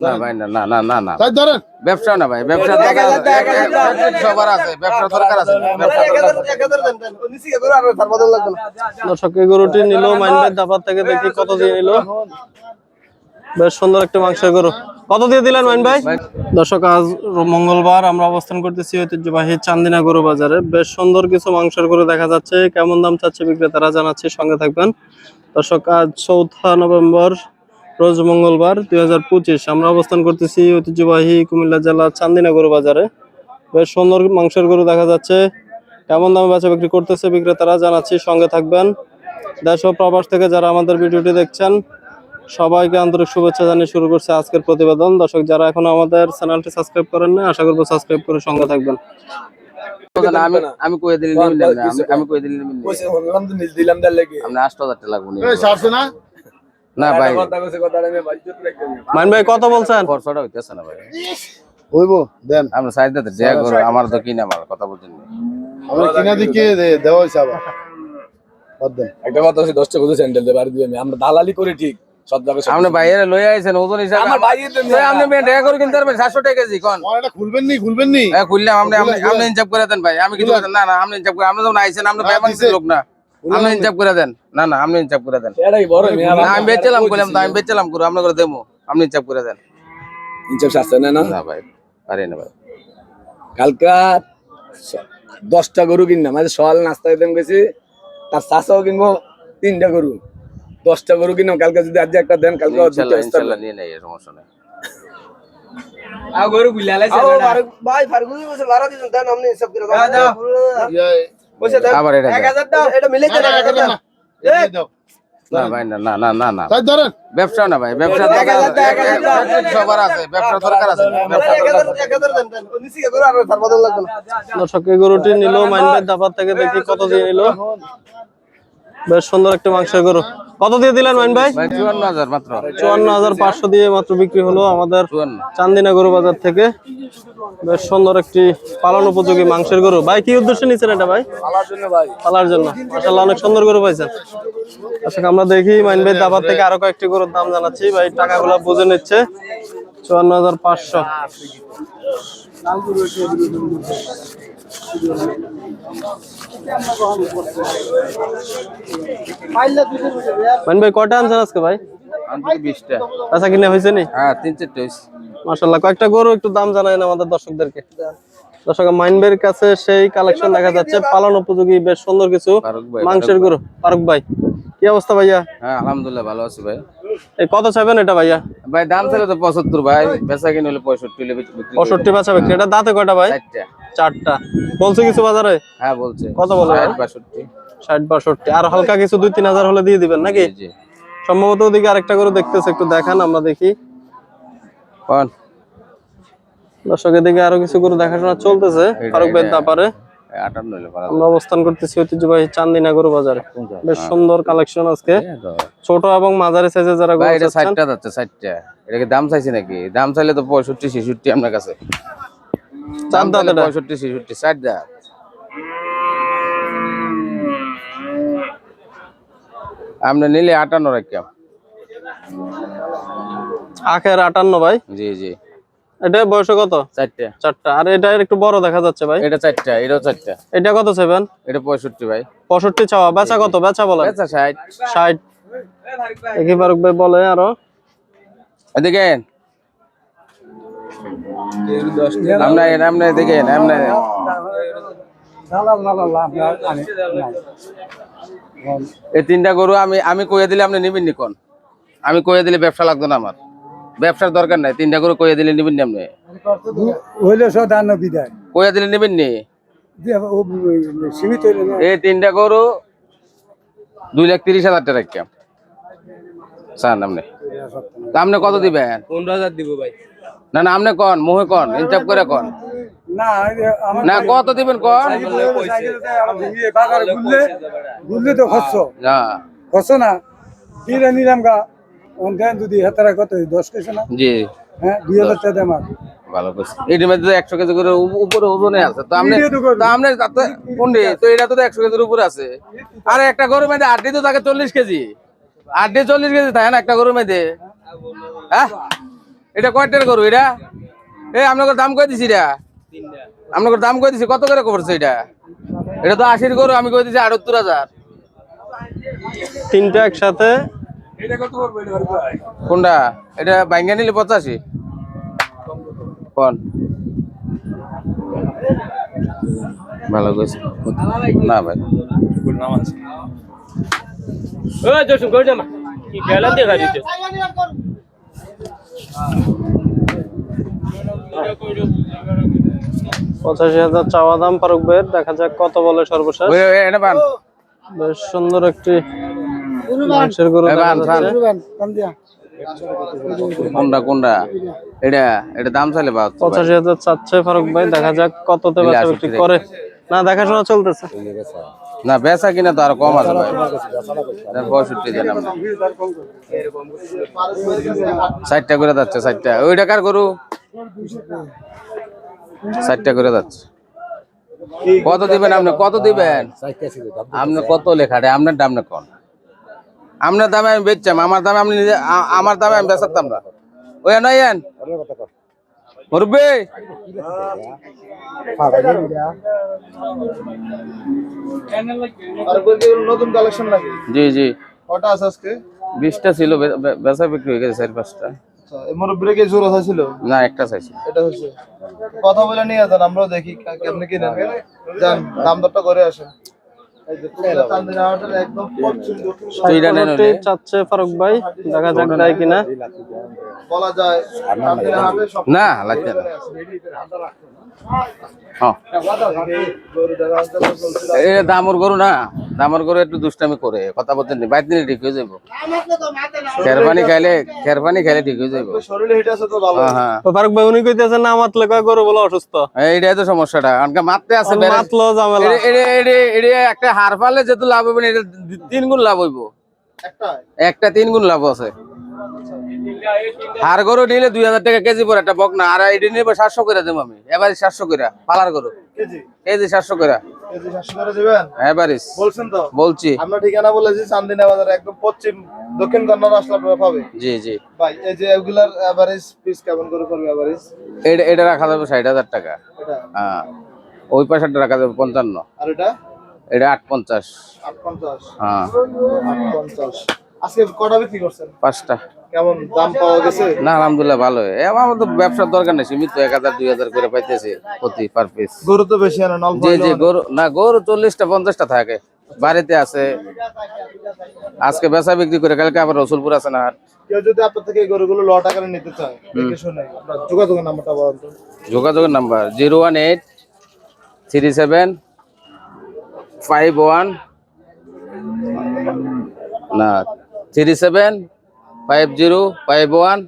না ভাই না না না না না। তাই ধরেন। ব্যবসা না ভাই ব্যবসা সবার আছে ব্যবসা দরকার আছে ব্যবসা দরকার আছে। দর্শক এই গরুটি নিল মাইনবাই দাবার থেকে দেখি কত দিয়ে নিল। বেশ সুন্দর একটা মাংসের গরু। কত দিয়ে দিলেন মাইন ভাই। দর্শক আজ মঙ্গলবার আমরা অবস্থান করতেছি ঐতিহ্যবাহী চান্দিনা গরু বাজারে। বেশ সুন্দর কিছু মাংসের গরু দেখা যাচ্ছে। কেমন দাম চাচ্ছে বিক্রেতারা জানাচ্ছে সঙ্গে থাকবেন। দর্শক আজ চৌঠা নভেম্বর রোজ মঙ্গলবার দুই হাজার পঁচিশ। আমরা অবস্থান করতেছি ঐতিহ্যবাহী কুমিল্লা জেলার চান্দিনা গরু বাজারে। বেশ সুন্দর মাংসের গরু দেখা যাচ্ছে। কেমন দামে বেচা বিক্রি করতেছে বিক্রেতারা জানাচ্ছি সঙ্গে থাকবেন। দেশ ও প্রবাস থেকে যারা আমাদের ভিডিওটি দেখছেন সবাইকে আন্তরিক শুভেচ্ছা জানিয়ে শুরু করছে আজকের প্রতিবেদন। দর্শক যারা এখন আমাদের চ্যানেলটি সাবস্ক্রাইব করেন না আশা করব সাবস্ক্রাইব করে সঙ্গে থাকবেন। আমি আমি কয়ে দিলি নিবেন না আমি- কয়ে। দিলাম লাগবে নি। না ভাই। ভাই ভাই কত বলছেন? খরচটা হইতেছে না ভাই। হইব দেন। আমরা দিতে দেয়া করো আমার তো কিনে আমার কথা বলছেন আমরা কিনা দিকে দেওয়া হয়েছে আবার। একটা কথা হচ্ছে দশটা কথা স্যান্ডেল দিয়ে দিবে আমি আমরা দালালি করি ঠিক সব জায়গায় সব আপনি বাইরে লই আইছেন ওজন হিসাবে আমার বাইরে তো ভাই, আপনি মেয়ে টাকা করে কিনতে পারবেন সাতশো টাকা কেজি কোন? এটা খুলবেন নি খুলবেন নি। হ্যাঁ খুললাম আপনি আপনি- করে দেন ভাই আমি কিছু না না আপনি ইনচাপ করে আপনি যখন আইছেন আপনি হ্যাঁ, লোক না। আপনি ইনচাপ করে দেন। না না আপনি ইনচাপ করে দেন। এটাই বড় মেয়ে আমি বেচলাম করলাম আমি বেচলাম করো আপনি করে দেবো। আপনি ইনচাপ করে দেন। ইনচাপ শাস্তে না না? না ভাই পারি না ভাই। কালকা দশটা গরু কিনলাম। আজ সকাল নাস্তা দিতাম গেছি তার চাষাও কিনবো তিনটা গরু। দশটা গরু কিনলাম কালকে যদি আজ একটা দেন কালকে নিয়ে নেই সমস্যা নেই। ভাই ফারগুনি বসে লারা দিছেন দেন আপনি হিসাব করে দেন। আবার এটা এটা মিলে দাও। না ভাই না না না না ধরেন। ব্যবসা না ভাই ব্যবসা। সবার আছে ব্যবসা দরকার আছে। গরুটি নিল মাইন্ডের দাবার থেকে দেখি কত দিয়ে নিল। বেশ সুন্দর একটা মাংসের গরু। কত দিয়ে দিলেন মাইন ভাই? চুয়ান্ন হাজার মাত্র। চুয়ান্ন হাজার পাঁচশো দিয়ে মাত্র বিক্রি হলো আমাদের চান্দিনা গরু বাজার থেকে। বেশ সুন্দর একটি পালন উপযোগী মাংসের গরু। ভাই কি উদ্দেশ্যে নিচ্ছেন এটা ভাই? পালার জন্য ভাই। পালার জন্য। মাসাল্লাহ অনেক সুন্দর গরু পাইছেন। আচ্ছা আমরা দেখি মাইন ভাই দাবার থেকে আরও কয়েকটি গরুর দাম জানাচ্ছি। ভাই টাকাগুলো বুঝে নিচ্ছে। চুয়ান্ন হাজার পাঁচশো। মাইন ভাই কয়টা আনছেন আজকে ভাই? বিশটা। আচ্ছা কিনে হয়েছে নি? হ্যাঁ তিন চারটে হয়েছে। মাশাল্লাহ কয়েকটা গরু একটু দাম জানাই না আমাদের দর্শকদেরকে। দর্শক মাইনবের কাছে সেই কালেকশন দেখা যাচ্ছে পালন উপযোগী বেশ সুন্দর কিছু মাংসের গরু। ফারুক ভাই কি অবস্থা ভাইয়া? হ্যাঁ আলহামদুলিল্লাহ ভালো আছি ভাই। কত চাইবেন এটা ভাইয়া? ভাই দাম ছিল তো পঁচাত্তর ভাই বেচা কিনে হলে পঁয়ষট্টি। পঁয়ষট্টি বাচ্চা বিক্রি এটা দাঁতে কয়টা ভাই? চারটা। বলছে কিছু বাজারে? হ্যাঁ বলছে। কত বলে? ষাট, বাষট্টি। ষাট বাষট্টি। আর হালকা কিছু দুই তিন হাজার হলে দিয়ে দিবেন নাকি? সম্ভবত ওদিকে আরেকটা করে দেখতেছে একটু দেখান আমরা দেখি। দর্শকের দিকে আরও কিছু করে দেখাশোনা চলতেছে ফারুক ভাই দাপারে আটান্ন আমরা অবস্থান করতেছি ঐতিহ্যবাহী চান্দিনা গরু বাজারে। বেশ সুন্দর কালেকশন আজকে। ছোট এবং মাঝারি সাইজে যারা গরু এটা চাচ্ছেন। ষাটটা যাচ্ছে ষাটটা। এটাকে দাম চাইছি নাকি? দাম চাইলে তো পঁয়ষট্টি ছেষট্টি আপনার কাছে। চার দাম দাম নিলে রাখিয়াম আখের ভাই। জি জি। এটা বয়স কত? চারটা। চারটা। আর এটা একটু বড় দেখা যাচ্ছে ভাই। এটা চারটা এটাও চারটা। এটা কত সেভেন? এটা পঁয়ষট্টি ভাই। পঁয়ষট্টি চাওয়া। বেচা কত? বেচা আচ্ছা ষাট। ষাট। দেখি ফারুক ভাই বলে আরও। এদিকে আমরা আমরা এদিকে আমরা এই তিনটা গরু আমি আমি কয়ে দিলে আপনি নিবেন নিকন আমি কয়ে দিলে ব্যবসা লাগতো না আমার। ব্যবসার দরকার নাই তিনটা গরু কইয়া দিলে নিবেন নি আপনি? হইলে বিদায়। কয়ে দিলে নিবেন নি? সীমিত হইলে এই তিনটা গরু দুই লাখ তিরিশ হাজার টাকা রাখিয়াম চান আপনি? আপনি কত দিবেন? পনেরো হাজার দিব ভাই। না না আপনি কন মোহে কন ইনচাপ করে কন। না কত দিবেন কন? তো খরচ। না। খরচ না। নিলাম গা। দেন যদি হেতারা কত দশ কেজি না? জি। হ্যাঁ দুই হাজার টাকা আমার। ভালো করছে। এটির মধ্যে একশো কেজি করে উপরে ওজনে আছে। তো আপনি তো কোনটি তো এটা তো একশো কেজির উপরে আছে। আর একটা গরুর মধ্যে আড্ডি তো থাকে চল্লিশ কেজি। আড্ডি চল্লিশ কেজি থাকে না একটা গরুর মধ্যে হ্যাঁ? এটা কয়টার গরু এটা? এই আপনাকে দাম কই দিছি এটা? আপনাকে দাম কই দিছি? কত করে করছে এটা? এটা তো আশির গরু আমি কই দিছি আটাত্তর হাজার। তিনটা একসাথে কোনটা? এটা বাইঙ্গা নিলে পঁচাশি। কোন? ভালো কইছে। না ভাই। পঁচাশি হাজার চাওয়া দাম ফারুক ভাইয়ের। দেখা যাক কত বলে সর্বশেষ। বেশ সুন্দর একটি গরু বান। যাচ্ছে কোনটা কোনটা? এটা এটা দাম চাইলে বা পঁচাশি হাজার চাচ্ছে ফারুক ভাই দেখা যাক কততে বেচা বিক্রি করে। না দেখাশোনা চলতেছে। না বেচা কিনা তো আর কম আছে ভাই। পঁয়ষট্টি দেন ষাটটা করে যাচ্ছে ষাটটা। ওই টাকার গরু? ষাটটা করে যাচ্ছে। কত দিবেন আপনি? কত দিবেন? আপনি কত লেখাটে আপনার দাম না কোন? আপনার দামে আমি বেচতাম আমার দামে আপনি আমার দামে আমি বেচাতাম না। ওই নয়েন মুরব্বী? আর বলছি নতুন কালেকশন নাকি জি জি। কটা আছে আজকে? বিশটা ছিল বেচা বিক্রি হয়ে গেছে চার পাঁচটা। আচ্ছা এই কি জোর ছিল? না একটা চাইছি এটা হচ্ছে কথা বলে নিয়ে যান আমরাও দেখি কেমনে কি নেন যান দাম দরটা করে আসেন। চাচ্ছে ফারুক ভাই দেখা যাক দেয় কিনা। বলা যায় চান্দিনা হাটে সব না লাগছে না। হ্যাঁ। এই দামর গরু না দামর গরু একটু দুষ্টামি করে কথা বলতে নেই বাইর দিলে ঠিক হয়ে যাব খেরপানি খাইলে খেরপানি খাইলে ঠিক হয়ে যাব শরীরে হিট আছে তো ভালো। হ্যাঁ হ্যাঁ। তো ফারুক ভাই উনি কইতেছে না মাতলে কয় গরু বলে অসুস্থ। এইটাই তো সমস্যাটা। কারণ মারতে আছে মাতলো একটা হার পালে যেহেতু লাভ হবে না এটা তিন গুণ লাভ হইব। একটা তিন গুণ লাভ আছে। হার গরু নিলে দুই হাজার টাকা কেজি পরে একটা বক না আর এটা নিলে সাতশো করে দেবো আমি। এবারে সাতশো করে পালার গরু। কেজি? সাতশো করে। বলছি। আমরা ঠিকানা বলেছি চান্দিনা বাজার একদম পশ্চিম দক্ষিণ কন্নড় আসলে আপনারা পাবে। জি জি। ভাই এই যে এগুলার এভারেজ পিস কেমন করে করবে এভারেজ এটা এটা রাখা যাবে ষাট হাজার টাকা। হ্যাঁ। ওই পয়সাটা রাখা যাবে পঞ্চান্ন। আর এটা? এটা আট পঞ্চাশ হ্যাঁ। আজকে কটা বিক্রি করছেন? পাঁচটা। কেমন দাম পাওয়া গেছে? না আলহামদুলিল্লাহ ভালো। আমার তো ব্যবসার দরকার নেই সীমিত এক হাজার দুই হাজার করে পাইতেছে প্রতি পার পিস গরু তো বেশি জি জি গরু না গরু চল্লিশটা পঞ্চাশটা থাকে। বাড়িতে আছে। আজকে বেচা বিক্রি করে কালকে আবার রসুলপুর আছে না। কেউ যদি আপনার থেকে গরুগুলো লট আকারে নিতে চায় নাম্বারটা বলেন যোগাযোগের number zero one eight three seven five one না three seven five zero five one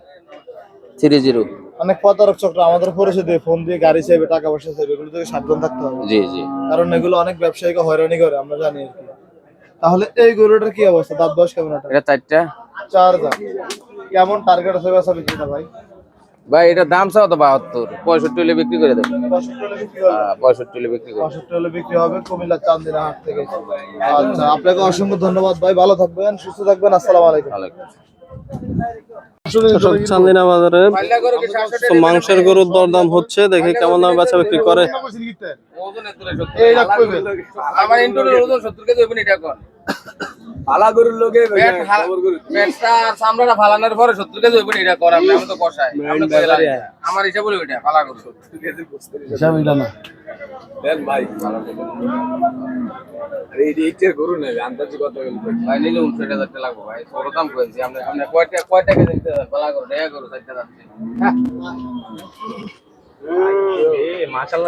three zero অনেক প্রতারক চক্র আমাদের পরিষদে দিয়ে ফোন দিয়ে গাড়ি চাইবে টাকা পয়সা চাইবে এগুলো থেকে সাবধান থাকতে হবে। জি জি। কারণ এগুলো অনেক ব্যবসায়ীকে হয়রানি করে আমরা জানি আর কি। তাহলে এই গরুটার কি অবস্থা? দাঁত বয়স কেমন এটা এটা চারটা। চার দাঁত। কেমন টার্গেট আছে বেচা বিক্রিটা ভাই? ভাই এটা দাম চাও তো বাহাত্তর। পঁয়ষট্টি হলে বিক্রি করে দেবো। পঁয়ষট্টি হলে বিক্রি হ্যাঁ, পঁয়ষট্টি হলে বিক্রি হবে কুমিল্লা চান্দিনা হাট থেকে। আচ্ছা আপনাকে অসংখ্য ধন্যবাদ ভাই। ভালো থাকবেন সুস্থ থাকবেন। আসসালামু আলাইকুম। চান্দিনা বাজারে। তো মাংসের গরুর দরদাম হচ্ছে দেখি কেমন দামে বেচা বিক্রি করে। এই রাখ কইবেন আমার ওজন সত্তর কেজি এটা পালা গরুর লোকে পেটটা চামড়াটা ফালানোর পরে সত্তর কেজি এটা কর আমি তো কষাই। আমার হিসাব বলে ওইটা ফালা করছ হিসাব এটা না। দেন ভাই। আরে এই এইটা গরু নেবে আন্দাজি কত গেল ভাই নিলে উনষাট হাজার টাকা লাগবে ভাই ছোট দাম করেছি আপনি আপনি কয়টা কয়টা কেজি দিতে ফালা চারটা যাচ্ছে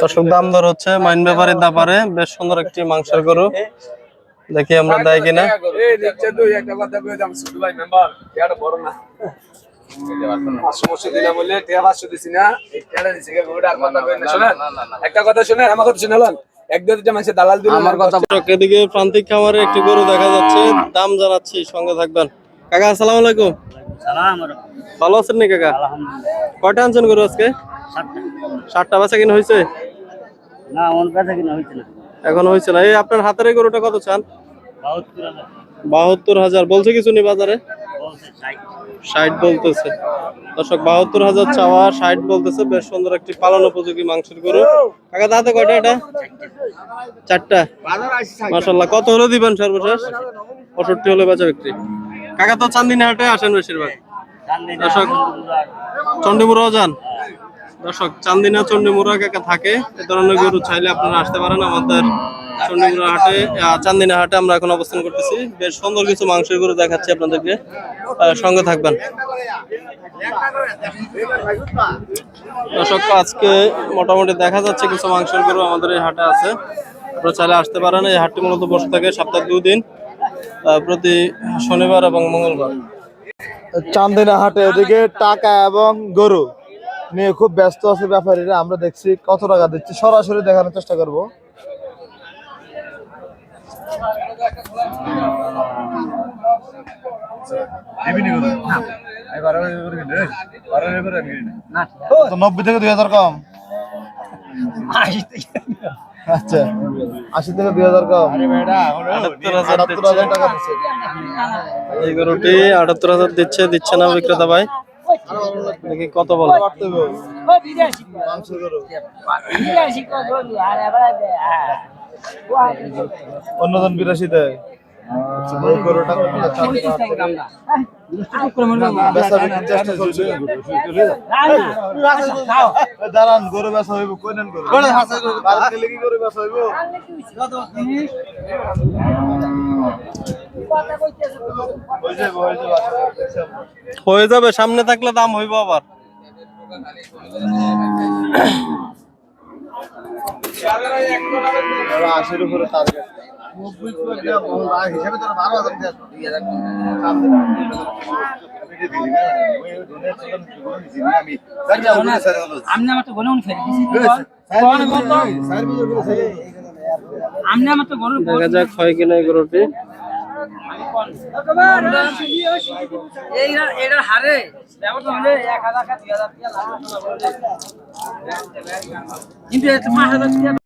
দর্শক দাম দর হচ্ছে মাইন ব্যাপারের দাপারে বেশ সুন্দর একটি মাংসের গরু। দেখি আমরা দেয় কিনা। এই রিক্সা দুই একটা কথা শোনেন? আমার কথা শুনে এক দুটা দালাল দিল আমার কথা এদিকে প্রান্তিক খামারে একটি গরু দেখা যাচ্ছে দাম জানাচ্ছি সঙ্গে থাকবেন। কাকা আসসালামু আলাইকুম। ভালো আছেন নি কাকা? কয়টা আনছেন গরু আজকে? ষাটটা বেচা কিনা হয়েছে? না আমার কাছে কিনা হয়েছে না। এখন হয়েছে না। এই আপনার হাতের এই গরুটা কত চান? বাহাত্তর হাজার। বলছে কিছু নি বাজারে? ষাট বলতেছে। দর্শক, বাহাত্তর হাজার চাওয়া, ষাট বলতেছে। বেশ সুন্দর একটি পালন উপযোগী মাংসের গরু। কাকা, দাঁতে কয়টা এটা? চারটা। মাসাল্লাহ কত হলে দিবেন সর্বশেষ? পঁয়ষট্টি হলে বাজার বিক্রি। কাকা তো চান্দিনী হাটে আসেন বেশিরভাগ। দর্শক চন্ডিমুড়াও যান। দর্শক চান্দিনা চন্ডিমুড়া কাকা থাকে। এ ধরনের গরু চাইলে আপনারা আসতে পারেন আমাদের চন্ডিমুড়া হাটে। চান্দিনা হাটে আমরা এখন অবস্থান করতেছি। বেশ সুন্দর কিছু মাংসের গরু দেখাচ্ছি আপনাদেরকে। সঙ্গে থাকবেন। দর্শক আজকে মোটামুটি দেখা যাচ্ছে কিছু মাংসের গরু আমাদের এই হাটে আছে। আপনারা চাইলে আসতে পারেন। এই হাটটি মূলত বসে থাকে সপ্তাহে দুই দিন আহ, প্রতি শনিবার এবং মঙ্গলবার। চান্দিনা হাটে এদিকে টাকা এবং গরু। নিয়ে খুব ব্যস্ত আছে ব্যাপারীরা আমরা দেখছি কত টাকা দিচ্ছে। সরাসরি দেখানোর চেষ্টা করব। নব্বই থেকে দুই হাজার কম। আচ্ছা আশি থেকে দুই হাজার কম। আটাত্তর হাজার টাকা দিচ্ছে। এই গরুটি আটাত্তর হাজার দিচ্ছে দিচ্ছে না বিক্রেতা ভাই। দেখি কত বলে অন্যজন বিরাশি দেয় দাঁড়ান গরু বেচা হইব কই নেন গরু কি গরু বেচা হইব হয়ে যাবে হয়ে। হয়ে সামনে থাকলে দাম হইব আবার আশির উপরে টার্গেট আমনে আমার তো গনে উনি আমনে আমার তো গরু দেখা যাক হয় কিনা গরুটি এটার হারে? এক হাজার কিন্তু